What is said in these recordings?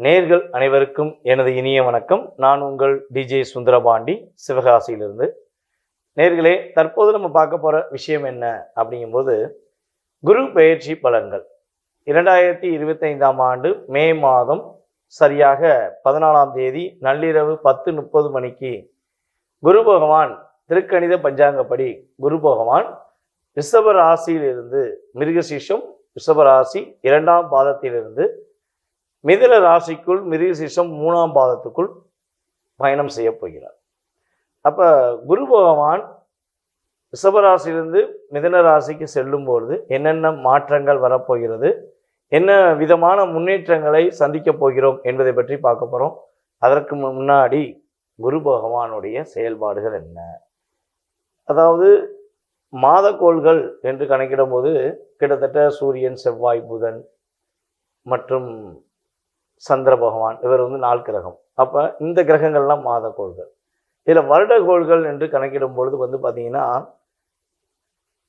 நேர்கள் அனைவருக்கும் எனது இனிய வணக்கம். நான் உங்கள் டிஜே சுந்தரபாண்டி சிவகாசியிலிருந்து. நேர்களே தற்போது நம்ம பார்க்க போகிற விஷயம் என்ன அப்படிங்கும்போது குரு பெயர்ச்சி பலன்கள். இரண்டாயிரத்தி இருபத்தைந்தாம் ஆண்டு மே மாதம் சரியாக பதினாலாம் தேதி நள்ளிரவு பத்து முப்பது மணிக்கு குரு பகவான் திருக்கணித பஞ்சாங்கப்படி குரு பகவான் ரிஷப ராசியிலிருந்து மிருகசீஷம் ரிஷப ராசி இரண்டாம் பாதத்திலிருந்து மிதில ராசிக்குள் மிருகசீசம் மூணாம் பாதத்துக்குள் பயணம் செய்ய போகிறார். அப்போ குரு பகவான் ரிஷபராசியிலிருந்து மிதன ராசிக்கு செல்லும் பொழுது என்னென்ன மாற்றங்கள் வரப்போகிறது என்ன விதமான முன்னேற்றங்களை சந்திக்கப் போகிறோம் என்பதை பற்றி பார்க்க போகிறோம் அதற்கு முன்னாடி குரு பகவானுடைய செயல்பாடுகள் என்ன? அதாவது மாதக்கோள்கள் என்று கணக்கிடும்போது கிட்டத்தட்ட சூரியன் செவ்வாய் புதன் மற்றும் சந்திர பகவான் இவர் வந்து நாள் கிரகம். அப்போ இந்த கிரகங்கள்லாம் மாதக்கோள்கள் இதில் வருடக்கோள்கள் என்று கணக்கிடும் பொழுது வந்து பார்த்தீங்கன்னா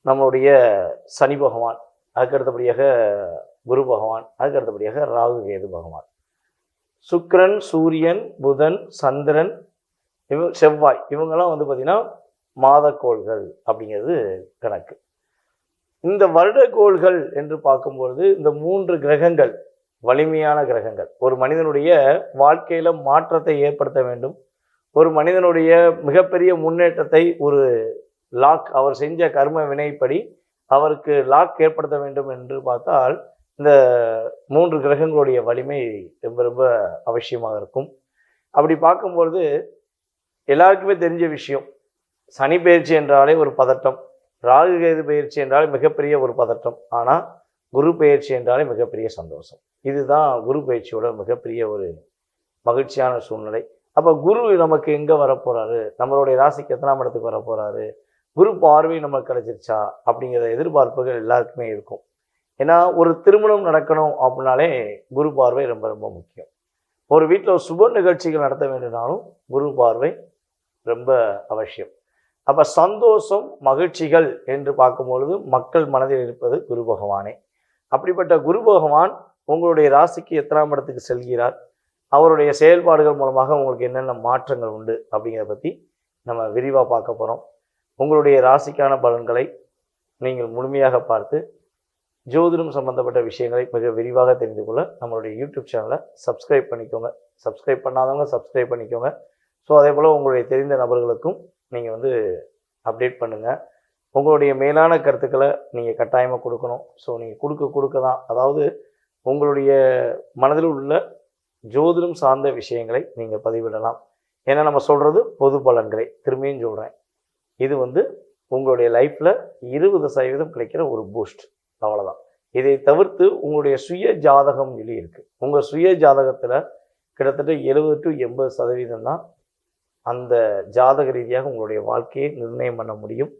நம்மளுடைய சனி பகவான் அதுக்கு அடுத்தபடியாக குரு பகவான் அதுக்கு அடுத்தபடியாக ராகு கேது பகவான். சுக்கரன் சூரியன் புதன் சந்திரன் இவ செவ்வாய் இவங்கெல்லாம் வந்து பார்த்திங்கன்னா மாதக்கோள்கள் அப்படிங்கிறது கணக்கு. இந்த வருடக்கோள்கள் என்று பார்க்கும்பொழுது இந்த மூன்று கிரகங்கள் வலிமையான கிரகங்கள். ஒரு மனிதனுடைய வாழ்க்கையில் மாற்றத்தை ஏற்படுத்த வேண்டும். ஒரு மனிதனுடைய மிகப்பெரிய முன்னேற்றத்தை ஒரு லாக் அவர் செஞ்ச கர்ம வினைப்படி அவருக்கு லாக் ஏற்படுத்த வேண்டும் என்று பார்த்தால் இந்த மூன்று கிரகங்களுடைய வலிமை ரொம்ப ரொம்ப அவசியமாக இருக்கும். அப்படி பார்க்கும்பொழுது எல்லாருக்குமே தெரிஞ்ச விஷயம் சனி பயிற்சி என்றாலே ஒரு பதட்டம் ராகு கேது பயிற்சி என்றாலே மிகப்பெரிய ஒரு பதட்டம். ஆனால் குரு பயிற்சி என்றாலே மிகப்பெரிய சந்தோஷம். இதுதான் குரு பயிற்சியோட மிகப்பெரிய ஒரு மகிழ்ச்சியான சூழ்நிலை. அப்போ குரு நமக்கு எங்கே வரப்போகிறாரு நம்மளுடைய ராசிக்கு எத்தனாம் இடத்துக்கு வரப்போகிறாரு குரு பார்வை நமக்கு கிடைச்சிருச்சா? அப்படிங்கிற எதிர்பார்ப்புகள் எல்லாருக்குமே இருக்கும். ஏன்னா ஒரு திருமணம் நடக்கணும் அப்படின்னாலே குரு பார்வை ரொம்ப ரொம்ப முக்கியம். ஒரு வீட்டில் சுப நிகழ்ச்சிகள் நடத்த வேண்டும்னாலும் குரு பார்வை ரொம்ப அவசியம். அப்போ சந்தோஷம் மகிழ்ச்சிகள் என்று பார்க்கும்பொழுது மக்கள் மனதில் இருப்பது குரு பகவானே. அப்படிப்பட்ட குரு பகவான் உங்களுடைய ராசிக்கு எத்தனாம் இடத்துக்கு செல்கிறார்? அவருடைய செயல்பாடுகள் மூலமாக உங்களுக்கு என்னென்ன மாற்றங்கள் உண்டு அப்படிங்கிறத பற்றி நம்ம விரிவாக பார்க்க போகிறோம் உங்களுடைய ராசிக்கான பலன்களை நீங்கள் முழுமையாக பார்த்து ஜோதிடம் சம்பந்தப்பட்ட விஷயங்களை மிக விரிவாக தெரிந்து கொள்ள நம்மளுடைய யூடியூப் சேனலை சப்ஸ்கிரைப் பண்ணிக்கோங்க. சப்ஸ்கிரைப் பண்ணாதவங்க சப்ஸ்கிரைப் பண்ணிக்கோங்க. ஸோ அதே போல் உங்களுடைய தெரிந்த நபர்களுக்கும் நீங்கள் வந்து அப்டேட் பண்ணுங்கள் உங்களுடைய மேலான கருத்துக்களை நீங்கள் கட்டாயமாக கொடுக்கணும். ஸோ நீங்கள் கொடுக்க கொடுக்க தான். அதாவது உங்களுடைய மனதில் உள்ள ஜோதிடம் சார்ந்த விஷயங்களை நீங்கள் பதிவிடலாம். ஏன்னா நம்ம சொல்கிறது பொது பலன்களை. திரும்பியும் சொல்கிறேன் இது வந்து உங்களுடைய லைஃப்பில் இருபது சதவீதம் கிடைக்கிற ஒரு பூஸ்ட் அவ்வளோதான் இதை தவிர்த்து உங்களுடைய சுய ஜாதகம் சொல்லி இருக்குது உங்கள் சுய ஜாதகத்தில் கிட்டத்தட்ட எழுபது டு எண்பது சதவீதம் தான் அந்த ஜாதக ரீதியாக உங்களுடைய வாழ்க்கையை நிர்ணயம் பண்ண முடியும்.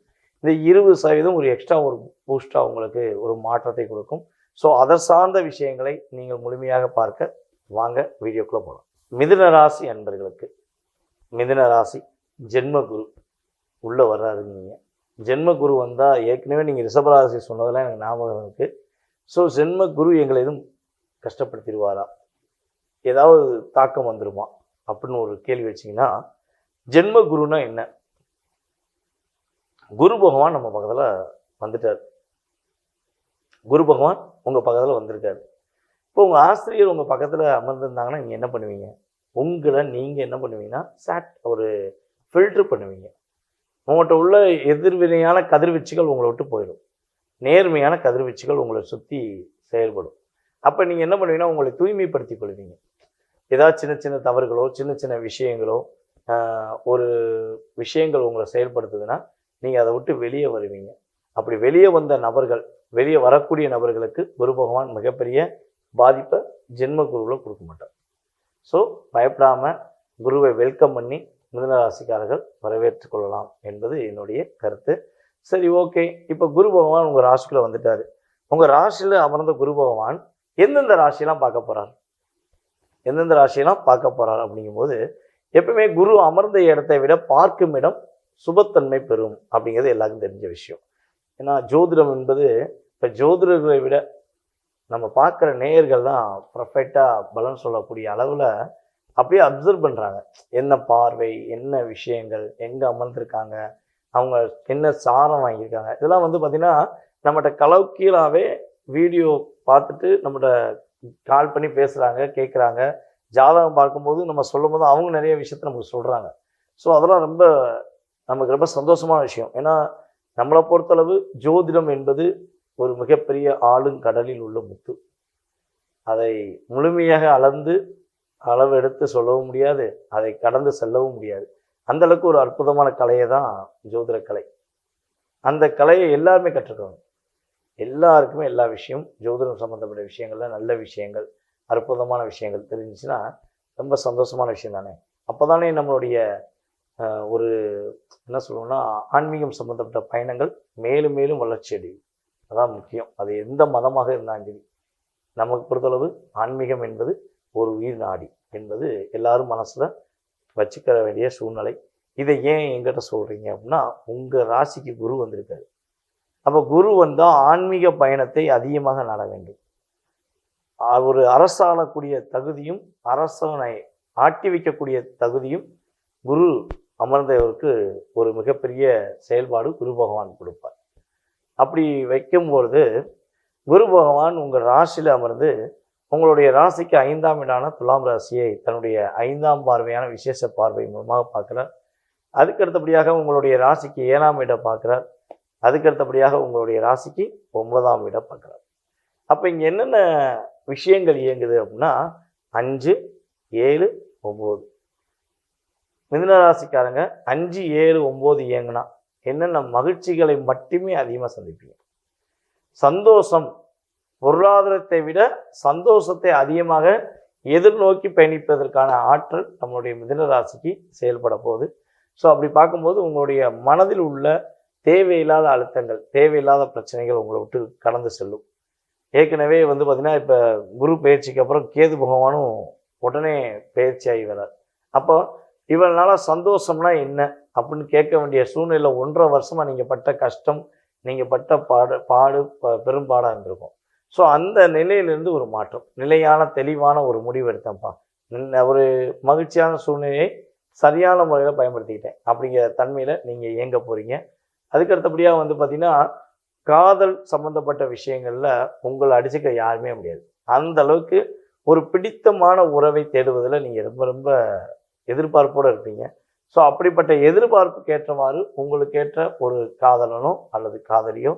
இந்த இருபது சதவீதம் ஒரு எக்ஸ்ட்ரா ஒரு பூஸ்டாக உங்களுக்கு ஒரு மாற்றத்தை கொடுக்கும். ஸோ அதை சார்ந்த விஷயங்களை நீங்கள் முழுமையாக பார்க்க வாங்க வீடியோக்குள்ளே போகலாம் மிதுன ராசி அன்பர்களுக்கு மிதுன ராசி ஜென்ம குரு உள்ளே வர்றாரு நீங்கள் ஜென்ம குரு வந்தால் ஏற்கனவே நீங்கள் ரிஷபராசி சொன்னதெல்லாம் எனக்கு ஞாபகம் இருக்குது ஸோ ஜென்ம குரு எங்களை எதுவும் கஷ்டப்படுத்திடுவாரா? ஏதாவது தாக்கம் வந்துடுமா அப்படின்னு ஒரு கேள்வி வச்சிங்கன்னா ஜென்மகுருன்னா என்ன? குரு பகவான் நம்ம பக்கத்தில் வந்துட்டார். குரு பகவான் உங்கள் பக்கத்தில் வந்திருக்காரு. இப்போ உங்கள் ஆசிரியர் உங்கள் பக்கத்தில் அமர்ந்திருந்தாங்கன்னா நீங்கள் என்ன பண்ணுவீங்க? உங்களை நீங்கள் என்ன பண்ணுவீங்கன்னா சாட் ஒரு ஃபில்ட்ரு பண்ணுவீங்க. உங்கள்கிட்ட உள்ள எதிர்வினையான கதிர்வீச்சுகள் உங்களை விட்டு போயிடும். நேர்மையான கதிர்வீச்சுகள் உங்களை சுற்றி செயல்படும். அப்போ நீங்கள் என்ன பண்ணுவீங்கன்னா உங்களை தூய்மைப்படுத்தி கொள்வீங்க. ஏதாவது சின்ன சின்ன தவறுகளோ சின்ன சின்ன விஷயங்களோ ஒரு விஷயங்கள் உங்களை செயல்படுத்துதுன்னா நீங்கள் அதை விட்டு வெளியே வருவீங்க. அப்படி வெளியே வந்த நபர்கள் வெளியே வரக்கூடிய நபர்களுக்கு குரு பகவான் மிகப்பெரிய பாதிப்பை ஜென்ம குருவில் கொடுக்க மாட்டார். ஸோ பயப்படாமல் குருவை வெல்கம் பண்ணி மிதனராசிக்காரர்கள் ராசிக்காரர்கள் கொள்ளலாம் என்பது என்னுடைய கருத்து. சரி ஓகே இப்போ குரு பகவான் உங்கள் ராசிக்குள்ளே வந்துட்டார். உங்கள் ராசியில் அமர்ந்த குரு பகவான் எந்தெந்த ராசியெல்லாம் பார்க்க போகிறார் எந்தெந்த ராசியெல்லாம் பார்க்க போகிறார் அப்படிங்கும்போது எப்பவுமே குரு அமர்ந்த இடத்தை விட பார்க்கும் இடம் சுபத்தன்மை பெறும் அப்படிங்கிறது எல்லாருக்கும் தெரிஞ்ச விஷயம். ஏன்னா ஜோதிடம் என்பது இப்போ ஜோதிடர்களை விட நம்ம பார்க்குற நேயர்கள் தான் பர்ஃபெக்டாக பலன் சொல்லக்கூடிய அளவில் அப்படியே அப்சர்வ் பண்ணுறாங்க என்ன பார்வை என்ன விஷயங்கள் எங்கே அமர்ந்திருக்காங்க அவங்க என்ன சாரம் வாங்கியிருக்காங்க. இதெல்லாம் வந்து பார்த்திங்கன்னா நம்மகிட்ட கலவுக்கீழாவே வீடியோ பார்த்துட்டு நம்மகிட்ட கால் பண்ணி பேசுகிறாங்க கேட்குறாங்க ஜாதகம் பார்க்கும்போது நம்ம சொல்லும்போது அவங்க நிறைய விஷயத்த நமக்கு சொல்கிறாங்க ஸோ அதெல்லாம் ரொம்ப நமக்கு ரொம்ப சந்தோஷமான விஷயம். ஏன்னா நம்மளை பொறுத்தளவு ஜோதிடம் என்பது ஒரு மிகப்பெரிய ஆளுங்கடலில் உள்ள முத்து. அதை முழுமையாக அளந்து அளவு எடுத்து சொல்லவும் முடியாது அதை கடந்து செல்லவும் முடியாது. அந்த அளவுக்கு ஒரு அற்புதமான கலையை தான் ஜோதிட கலை. அந்த கலையை எல்லாருமே கற்றுக்கணும். எல்லாருக்குமே எல்லா விஷயம் ஜோதிடம் சம்மந்தப்பட்ட விஷயங்கள்ல நல்ல விஷயங்கள் அற்புதமான விஷயங்கள் தெரிஞ்சுச்சுன்னா ரொம்ப சந்தோஷமான விஷயம் தானே. அப்போ தானே நம்மளுடைய ஒரு என்ன சொல்லுவோம்னா ஆன்மீகம் சம்மந்தப்பட்ட பயணங்கள் மேலும் மேலும் வளர்ச்சி அடையும். அதான் முக்கியம். அது எந்த மதமாக இருந்தாலும் சரி நமக்கு பொறுத்தளவு ஆன்மீகம் என்பது ஒரு உயிர் நாடி என்பது எல்லாரும் மனசில் வச்சுக்கிற வேண்டிய சூழ்நிலை. இதை ஏன் எங்கிட்ட சொல்கிறீங்க அப்படின்னா உங்கள் ராசிக்கு குரு வந்திருக்காரு. அப்போ குரு வந்தால் ஆன்மீக பயணத்தை அதிகமாக நட வேண்டும். ஒரு அரசாளக்கூடிய தகுதியும் அரசனை ஆட்டி வைக்கக்கூடிய தகுதியும் குரு அமர்ந்தவருக்கு ஒரு மிகப்பெரிய செயல்பாடு குரு பகவான் கொடுப்பார். அப்படி வைக்கும்பொழுது குரு பகவான் உங்கள் ராசியில் அமர்ந்து உங்களுடைய ராசிக்கு ஐந்தாம் இடான துலாம் ராசியை தன்னுடைய ஐந்தாம் பார்வையான விசேஷ பார்வை மூலமாக பார்க்குறார். அதுக்கு அடுத்தபடியாக உங்களுடைய ராசிக்கு ஏழாம் இடம் பார்க்குறார். அதுக்கு அடுத்தபடியாக உங்களுடைய ராசிக்கு ஒன்பதாம் இடம் பார்க்குறார். அப்போ இங்கே என்னென்ன விஷயங்கள் இயங்குது அப்படின்னா அஞ்சு ஏழு ஒம்பது. மிதுனராசிக்காரங்க அஞ்சு ஏழு ஒம்பது இயங்குனா என்னென்ன மகிழ்ச்சிகளை மட்டுமே அதிகமாக சந்திப்பீங்க. சந்தோஷம் பொருளாதாரத்தை விட சந்தோஷத்தை அதிகமாக எதிர்நோக்கி பயணிப்பதற்கான ஆற்றல் நம்மளுடைய மிதுனராசிக்கு செயல்பட போகுது. ஸோ அப்படி பார்க்கும்போது உங்களுடைய மனதில் உள்ள தேவையில்லாத அழுத்தங்கள் தேவையில்லாத பிரச்சனைகள் உங்களை விட்டு கடந்து செல்லும். ஏற்கனவே வந்து பார்த்திங்கன்னா இப்போ குரு பயிற்சிக்கு அப்புறம் கேது பகவானும் உடனே பயிற்சியாகி வரார் அப்போ இவ்வளவு சந்தோஷம்னா என்ன? அப்படின்னு கேட்க வேண்டிய சூழ்நிலை ஒன்றரை வருஷமாக நீங்கள் பட்ட கஷ்டம் நீங்கள் பட்ட பாடு பாடு ப- பெரும்பாடாக இருந்திருக்கும். ஸோ அந்த நிலையிலிருந்து ஒரு மாற்றம். நிலையான தெளிவான ஒரு முடிவு எடுத்தேன்ப்பா. ஒரு மகிழ்ச்சியான சூழ்நிலையை சரியான முறையில் பயன்படுத்திக்கிட்டேன். அப்படிங்கிற தன்மையில் நீங்கள் இயங்க போகிறீங்க அதுக்கு அடுத்தபடியாக வந்து பார்த்திங்கன்னா காதல் சம்மந்தப்பட்ட விஷயங்களில் உங்களை அடிச்சுக்க யாருமே முடியாது. அந்த அளவுக்கு ஒரு பிடித்தமான உறவை தேடுவதில் நீங்கள் ரொம்ப ரொம்ப எதிர்பார்ப்போடு இருப்பீங்க. ஸோ அப்படிப்பட்ட எதிர்பார்ப்புக்கு ஏற்றவாறு உங்களுக்கு ஏற்ற ஒரு காதலனோ அல்லது காதலியோ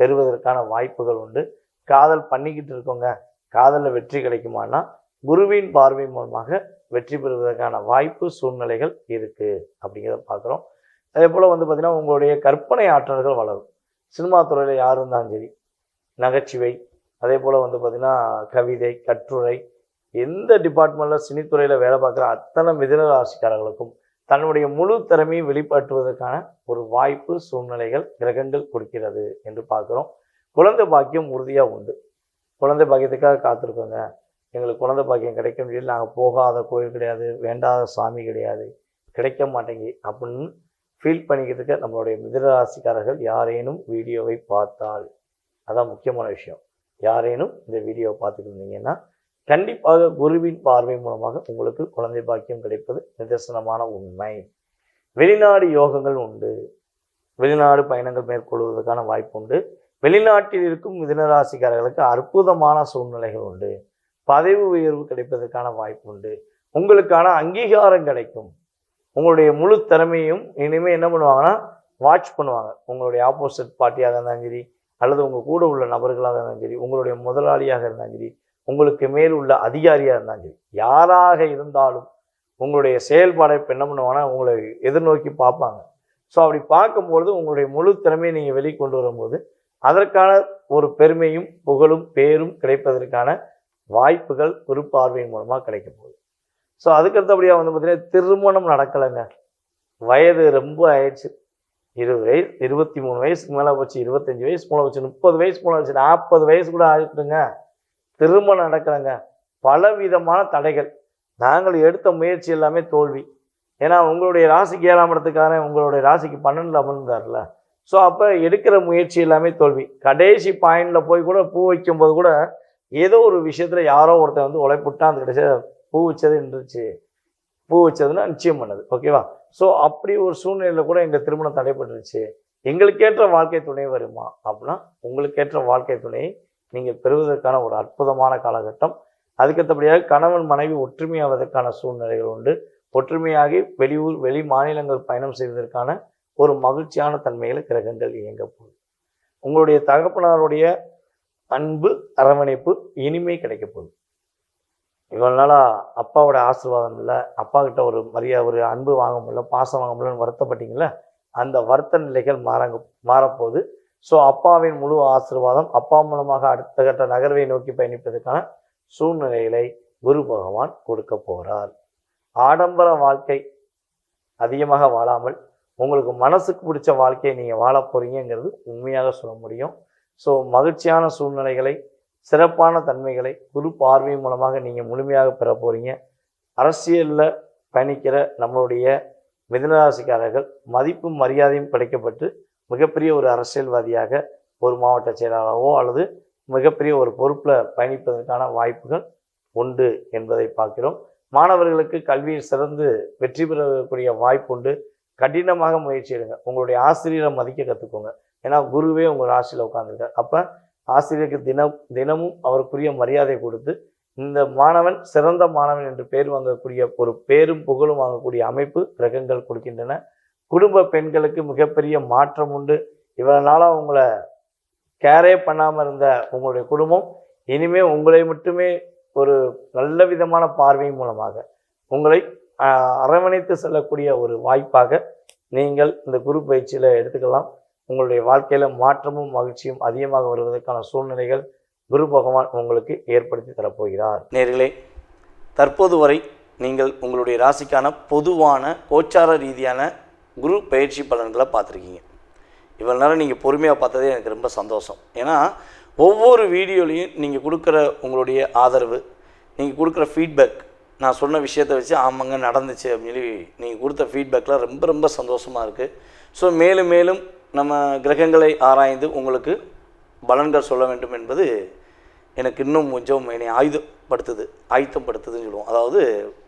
பெறுவதற்கான வாய்ப்புகள் உண்டு. காதல் பண்ணிக்கிட்டு இருக்கோங்க. காதலில் வெற்றி கிடைக்குமானா குருவின் பார்வை மூலமாக வெற்றி பெறுவதற்கான வாய்ப்பு சூழ்நிலைகள் இருக்குது அப்படிங்கிறத பார்க்குறோம். அதே போல் வந்து பார்த்திங்கன்னா உங்களுடைய கற்பனை ஆற்றல்கள் வளரும். சினிமா துறையில் யார் இருந்தாலும் சரி நகைச்சுவை அதே போல் வந்து பார்த்திங்கன்னா கவிதை கட்டுரை எந்த டிபார்ட்மெண்ட்டில் சினித்துறையில் வேலை பார்க்குற அத்தனை மிதன ராசிக்காரர்களுக்கும் தன்னுடைய முழு திறமையை வெளிப்படுத்துவதற்கான ஒரு வாய்ப்பு சூழ்நிலைகள் கிரகங்கள் கொடுக்கிறது என்று பார்க்குறோம். குழந்தை பாக்கியம் உறுதியாக உண்டு. குழந்தை பாக்கியத்துக்காக காத்திருக்கோங்க. எங்களுக்கு குழந்தை பாக்கியம் கிடைக்கும் சொல்லி நாங்கள் போகாத கோயில் கிடையாது. வேண்டாத சாமி கிடையாது. கிடைக்க மாட்டேங்கி அப்படின்னு ஃபீல் பண்ணிக்கிறதுக்கு நம்மளுடைய மிதராசிக்காரர்கள் யாரேனும் வீடியோவை பார்த்தால் அதான் முக்கியமான விஷயம். யாரேனும் இந்த வீடியோவை பார்த்துட்டு இருந்தீங்கன்னா கண்டிப்பாக குருவின் பார்வை மூலமாக உங்களுக்கு குழந்தை பாக்கியம் கிடைப்பது நிதர்சனமான உண்மை. வெளிநாடு யோகங்கள் உண்டு. வெளிநாடு பயணங்கள் மேற்கொள்வதற்கான வாய்ப்பு உண்டு. வெளிநாட்டில் இருக்கும் மிதனராசிக்காரர்களுக்கு அற்புதமான சூழ்நிலைகள் உண்டு. பதவி உயர்வு கிடைப்பதற்கான வாய்ப்பு உண்டு. உங்களுக்கான அங்கீகாரம் கிடைக்கும். உங்களுடைய முழு திறமையும் இனிமேல் என்ன பண்ணுவாங்கன்னா வாட்ச் பண்ணுவாங்க. உங்களுடைய ஆப்போசிட் பார்ட்டியாக இருந்தாலும் சரி அல்லது உங்கள் கூட உள்ள நபர்களாக இருந்தாலும் சரி உங்களுடைய முதலாளியாக இருந்தாலும் சரி உங்களுக்கு மேல் உள்ள அதிகாரியாக இருந்தாலும் சரி யாராக இருந்தாலும் உங்களுடைய செயல்பாடை இப்போ என்ன பண்ணுவாங்கன்னா உங்களை எதிர்நோக்கி பார்ப்பாங்க. ஸோ அப்படி பார்க்கும்பொழுது உங்களுடைய முழு திறமையை நீங்கள் வெளிக்கொண்டு வரும்போது அதற்கான ஒரு பெருமையும் புகழும் பேரும் கிடைப்பதற்கான வாய்ப்புகள் குரு பார்வையின் மூலமாக கிடைக்க போகுது. ஸோ அதுக்கடுத்தபடியாக வந்து பார்த்தீங்கன்னா திருமணம் நடக்கலைங்க. வயது ரொம்ப ஆயிடுச்சு. இருபது வயசு இருபத்தி மூணு வயசுக்கு மேலே போச்சு இருபத்தஞ்சி வயசு மேலே வச்சு முப்பது வயசு மேலே வச்சு நாற்பது வயசு கூட ஆகிட்டுங்க திருமணம் நடக்கலைங்க. பல விதமான தடைகள். நாங்கள் எடுத்த முயற்சி எல்லாமே தோல்வி. ஏன்னா உங்களுடைய ராசிக்கு ஏழாம் இடத்துக்காரன் உங்களுடைய ராசிக்கு பன்னெண்டில் அமர்ந்தார்ல. ஸோ அப்போ எடுக்கிற முயற்சி எல்லாமே தோல்வி. கடைசி பாயிண்டில் போய் கூட பூ வைக்கும்போது கூட ஏதோ ஒரு விஷயத்தில் யாரோ ஒருத்தன் வந்து உழைப்புட்டான் அந்த கடைசியாக பூ வச்சது இருந்துச்சு பூ வச்சதுன்னா நிச்சயம் பண்ணது. ஓகேவா ஸோ அப்படி ஒரு சூழ்நிலையில் கூட எங்கள் திருமணம் தடைபட்டுருச்சு. எங்களுக்கேற்ற வாழ்க்கை துணை வருமா? அப்படின்னா உங்களுக்கேற்ற வாழ்க்கை துணையை நீங்கள் பெறுவதற்கான ஒரு அற்புதமான காலகட்டம். அதுக்கேற்றபடியாக கணவன் மனைவி ஒற்றுமையாவதற்கான சூழ்நிலைகள் உண்டு. ஒற்றுமையாகி வெளியூர் வெளி மாநிலங்கள் பயணம் செய்வதற்கான ஒரு மகிழ்ச்சியான தன்மையில் கிரகங்கள் இயங்க போகுது. உங்களுடைய தகப்பனாருடைய அன்பு அரவணைப்பு இனிமே கிடைக்க போகுது. இவ்வளோ நாளாக அப்பாவோட ஆசீர்வாதம் இல்லை அப்பா கிட்ட ஒரு மரியாதை ஒரு அன்பு வாங்க முடியல பாசம் வாங்க முடியலன்னு வருத்தப்பட்டீங்களே அந்த வருத்த நிலைகள் மாறங்க மாறப்போகுது ஸோ அப்பாவின் முழு ஆசீர்வாதம் அப்பா மூலமாக அடுத்த கட்ட நகர்வை நோக்கி பயணிப்பதற்கான சூழ்நிலைகளை குரு பகவான் கொடுக்க போகிறார் ஆடம்பர வாழ்க்கை அதிகமாக வாழாமல் உங்களுக்கு மனசுக்கு பிடிச்ச வாழ்க்கையை நீங்கள் வாழ போறீங்கங்கிறது உண்மையாக சொல்ல முடியும். ஸோ மகிழ்ச்சியான சூழ்நிலைகளை சிறப்பான தன்மைகளை குரு பார்வை மூலமாக நீங்கள் முழுமையாக பெற போகிறீங்க அரசியலில் பயணிக்கிற நம்மளுடைய மிதனராசிக்காரர்கள் மதிப்பும் மரியாதையும் கிடைக்கப்பட்டு மிகப்பெரிய ஒரு அரசியல்வாதியாக ஒரு மாவட்ட செயலாளராகவோ அல்லது மிகப்பெரிய ஒரு பொறுப்பில் பயணிப்பதற்கான வாய்ப்புகள் உண்டு என்பதை பார்க்கிறோம். மாணவர்களுக்கு கல்வியில் சிறந்து வெற்றி பெறக்கூடிய வாய்ப்பு உண்டு. கடினமாக முயற்சி எடுங்க. உங்களுடைய ஆசிரியரை மதிக்க கற்றுக்கோங்க ஏன்னா குருவே உங்கள் ஆசிரியர் உட்காந்துருக்கார் அப்போ ஆசிரியருக்கு தினம் தினமும் அவருக்குரிய மரியாதை கொடுத்து இந்த மாணவன் சிறந்த மாணவன் என்று பேர் வாங்கக்கூடிய ஒரு பேரும் புகழும் வாங்கக்கூடிய அமைப்பு கிரகங்கள் கொடுக்கின்றன. குடும்ப பெண்களுக்கு மிகப்பெரிய மாற்றம் உண்டு. இவ்வளவு நாளாக உங்களை கேரே பண்ணாமல் இருந்த உங்களுடைய குடும்பம் இனிமே உங்களை மட்டுமே ஒரு நல்ல விதமான பார்வை மூலமாக உங்களை அரவணைத்து செல்லக்கூடிய ஒரு வாய்ப்பாக நீங்கள் இந்த குரு பயிற்சியில் எடுத்துக்கலாம். உங்களுடைய வாழ்க்கையில் மாற்றமும் மகிழ்ச்சியும் அதிகமாக வருவதற்கான சூழ்நிலைகள் குரு பகவான் உங்களுக்கு ஏற்படுத்தி தரப்போகிறார். நேர்களே தற்போது வரை நீங்கள் உங்களுடைய ராசிக்கான பொதுவான கோச்சார ரீதியான குரு பயிற்சி பலன்களை பார்த்துருக்கீங்க. இவ்வளோ நேரம் நீங்கள் பொறுமையாக பார்த்ததே எனக்கு ரொம்ப சந்தோஷம். ஏன்னா ஒவ்வொரு வீடியோலையும் நீங்கள் கொடுக்குற உங்களுடைய ஆதரவு நீங்கள் கொடுக்குற ஃபீட்பேக் நான் சொன்ன விஷயத்தை வச்சு ஆமாங்க நடந்துச்சு அப்படின்னு சொல்லி நீங்கள் கொடுத்த ஃபீட்பேக்கெலாம் ரொம்ப ரொம்ப சந்தோஷமாக இருக்குது ஸோ மேலும் மேலும் நம்ம கிரகங்களை ஆராய்ந்து உங்களுக்கு பலன்கள் சொல்ல வேண்டும் என்பது எனக்கு இன்னும் கொஞ்சம் என்னை ஆயுதப்படுத்துது ஆயுத்தப்படுத்துதுன்னு சொல்லுவோம். அதாவது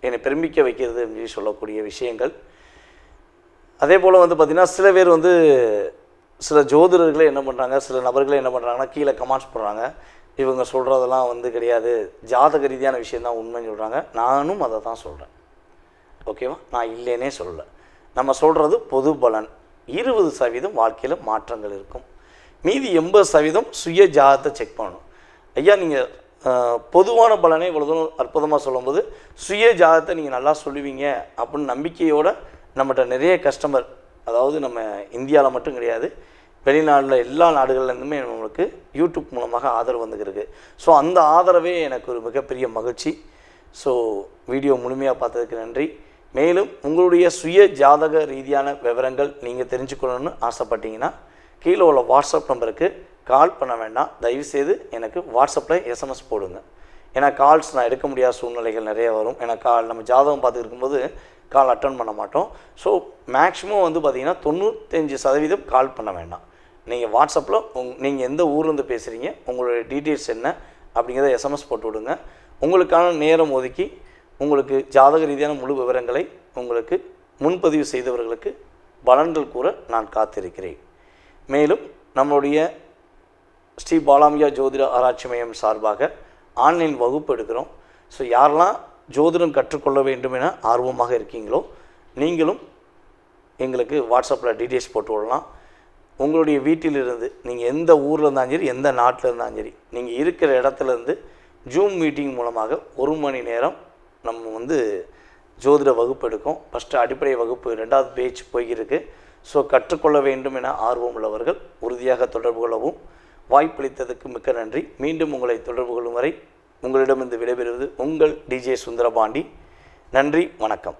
என்னை பெருமிக்க வைக்கிறது அப்படின்னு சொல்லி சொல்லக்கூடிய விஷயங்கள். அதே போல் வந்து பார்த்திங்கன்னா சில பேர் வந்து சில ஜோதிடர்களே என்ன பண்ணுறாங்க சில நபர்களே என்ன பண்ணுறாங்கன்னா கீழே கமெண்ட்ஸ் போடுறாங்க. இவங்க சொல்கிறதெல்லாம் வந்து கிடையாது. ஜாதக ரீதியான விஷயந்தான் உண்மைன்னு சொல்கிறாங்க நானும் அதை தான் சொல்கிறேன் ஓகேவா நான் இல்லைன்னே சொல்லலை. நம்ம சொல்கிறது பொது பலன். இருபது சதவீதம் வாழ்க்கையில் மாற்றங்கள் இருக்கும். மீதி எண்பது சதவீதம் சுய ஜாதத்தை செக் பண்ணணும். ஐயா நீங்கள் பொதுவான பலனை இவ்வளோ தூரம் அற்புதமாக சொல்லும்போது சுய ஜாதத்தை நீங்கள் நல்லா சொல்லுவீங்க அப்படின்னு நம்பிக்கையோட நம்மகிட்ட நிறைய கஸ்டமர் அதாவது நம்ம இந்தியாவில் மட்டும் கிடையாது வெளிநாட்டில் எல்லா நாடுகள்லேருந்துமே நம்மளுக்கு யூடியூப் மூலமாக ஆதரவு வந்துருக்கு. ஸோ அந்த ஆதரவே எனக்கு ஒரு மிகப்பெரிய மகிழ்ச்சி. ஸோ வீடியோ முழுமையாக பார்த்ததுக்கு நன்றி. மேலும் உங்களுடைய சுய ஜாதக ரீதியான விவரங்கள் நீங்கள் தெரிஞ்சுக்கணும்னு ஆசைப்பட்டீங்கன்னா கீழே உள்ள வாட்ஸ்அப் நம்பருக்கு கால் பண்ண வேண்டாம். தயவுசெய்து எனக்கு வாட்ஸ்அப்பில் எஸ்எம்எஸ் போடுங்க. ஏன்னா கால்ஸ் நான் எடுக்க முடியாத சூழ்நிலைகள் நிறைய வரும். ஏன்னா கால் நம்ம ஜாதகம் பார்த்து இருக்கும்போது கால் அட்டன் பண்ண மாட்டோம். ஸோ மேக்ஸிமம் வந்து பார்த்திங்கன்னா தொண்ணூத்தஞ்சு சதவீதம் கால் பண்ண வேண்டாம். நீங்கள் வாட்ஸ்அப்பில் உங் நீங்கள் எந்த ஊர்லேருந்து பேசுகிறீங்க உங்களுடைய டீட்டெயில்ஸ் என்ன அப்படிங்கிறத எஸ்எம்எஸ் போட்டு விடுங்க. உங்களுக்கான நேரம் ஒதுக்கி உங்களுக்கு ஜாதக ரீதியான முழு விவரங்களை உங்களுக்கு முன்பதிவு செய்தவர்களுக்கு பலன்கள் கூற நான் காத்திருக்கிறேன். மேலும் நம்மளுடைய ஸ்ரீ பாலாமியா ஜோதிட ஆராய்ச்சி மையம் சார்பாக ஆன்லைன் வகுப்பு எடுக்கிறோம். ஸோ யாரெல்லாம் ஜோதிடம் கற்றுக்கொள்ள வேண்டும் என ஆர்வமாக இருக்கீங்களோ நீங்களும் எங்களுக்கு வாட்ஸ்அப்பில் டீட்டெயில்ஸ் போட்டு விடலாம். உங்களுடைய வீட்டிலிருந்து நீங்கள் எந்த ஊரில் இருந்தாலும் சரி எந்த நாட்டில் இருந்தாலும் சரி நீங்கள் இருக்கிற இடத்துல இருந்து ஜூம் மீட்டிங் மூலமாக ஒரு மணி நேரம் நம்ம வந்து ஜோதிட வகுப்பு எடுக்கும். ஃபஸ்ட்டு அடிப்படை வகுப்பு ரெண்டாவது பேஜ் போய்கிருக்கு ஸோ கற்றுக்கொள்ள வேண்டும் என ஆர்வம் உள்ளவர்கள் உறுதியாக தொடர்பு கொள்ளவும் வாய்ப்பளித்ததற்கு மிக்க நன்றி. மீண்டும் உங்களை தொடர்பு கொள்ளும் வரை உங்களிடமிருந்து விடைபெறுவது உங்கள் டிஜே சுந்தரபாண்டி. நன்றி வணக்கம்.